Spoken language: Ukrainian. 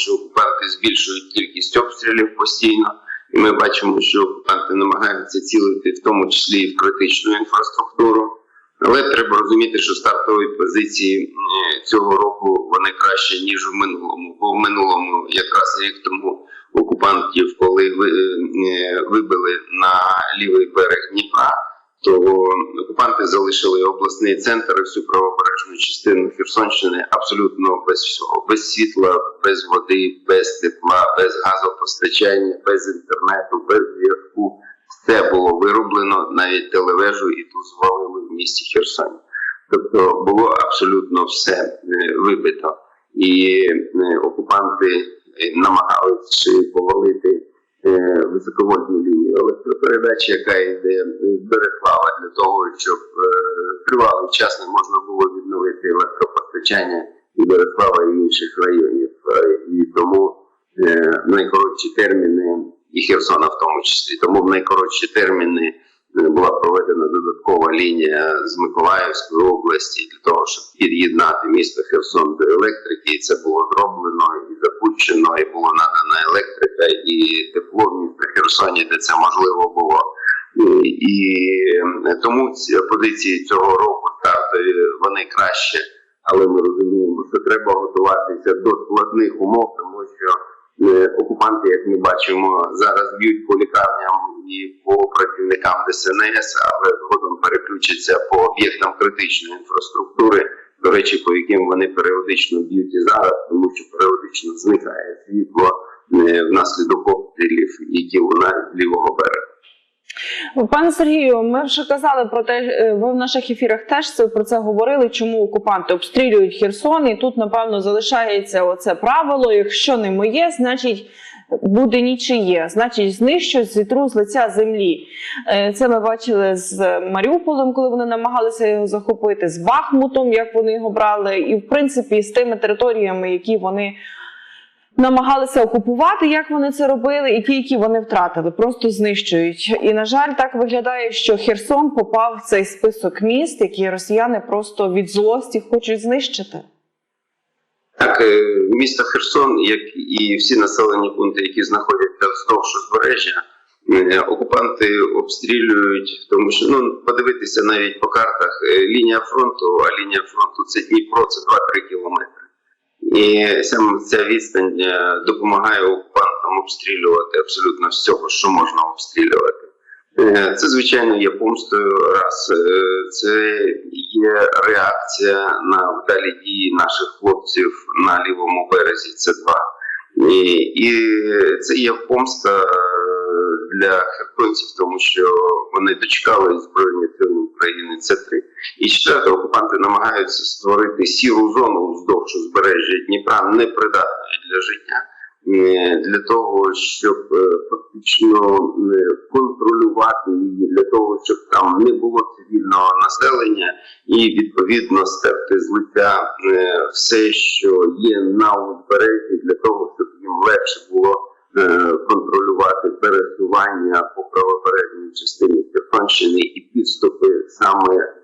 що окупанти збільшують кількість обстрілів постійно, і ми бачимо, що окупанти намагаються цілити в тому числі і в критичну інфраструктуру. Але треба розуміти, що стартові позиції е, цього року вони краще ніж в минулому. Бо в минулому, якраз рік тому, окупантів, коли е, вибили на лівий берег Дніпра, окупанти залишили обласний центр і всю правобережну частину Херсонщини абсолютно без всього, без світла, без води, без тепла, без газопостачання, без інтернету, без зв'язку. Все було вироблено, навіть телевежу і ту звалили в місті Херсоні. Тобто було абсолютно все е, вибито, і е, окупанти намагалися повалити е, високовольтну лінію електропередачі, яка йде з Береслава для того, щоб е, тривалий час не можна було відновити електропостачання і Береслава і інших районів. Е, І тому е, найкоротші терміни і Херсона в тому числі. Тому в найкоротші терміни е, була проведена додаткова лінія з Миколаївської області для того, щоб під'єднати місто Херсон до електрики. І це було зроблено і запущено, і було надана електрика і тепло в місто Херсоні, де це можливо було. І, е, тому ці позиції цього року стартові вони краще, але ми розуміємо, що треба готуватися до складних умов, тому що Е, окупанти, як ми бачимо, зараз б'ють по лікарням і по працівникам ДСНС, але згодом переключаться по об'єктам критичної інфраструктури, до речі, по яким вони періодично б'ють і зараз, тому що періодично зникає світло е, внаслідок обстрілів, які лунають лівого берега. Пане Сергію, ми вже казали про те, е, ви в наших ефірах теж про це говорили. Чому окупанти обстрілюють Херсон, і тут напевно залишається оце правило: якщо не моє, значить. Буде нічиє, значить, знищують зітру з лиця землі. Е, Це ми бачили з Маріуполем, коли вони намагалися його захопити, з Бахмутом, як вони його брали, і в принципі з тими територіями, які вони намагалися окупувати, як вони це робили, і ті, які вони втратили, просто знищують. І на жаль, так виглядає, що Херсон попав в цей список міст, які росіяни просто від злості хочуть знищити. Так, е, місто Херсон, як і всі населені пункти, які знаходяться вздовж узбережжя, е, окупанти обстрілюють, тому що ну подивитися навіть по картах е, лінія фронту, а лінія фронту це Дніпро, це 2-3 кілометри. І саме ця відстань е, допомагає окупантам обстрілювати абсолютно всього, що можна обстрілювати. Е, Це, звичайно, є помстою раз. Е, Це є реакція на вдалі дії наших хлопців на лівому березі. Це два. І, і це є помста для херсонців, тому що вони дочекали Збройні Сили України. Це три. І четверте, окупанти намагаються створити сіру зону вздовж узбережжя Дніпра, непридатною для життя. е, Для того щоб е, фактично е, контролювати її, для того, щоб там не було цивільного населення, і відповідно стерти з лиця все, що є на узбережжі, для того, щоб їм легше було контролювати пересування по правобережній частині Херсонщини і підступи саме.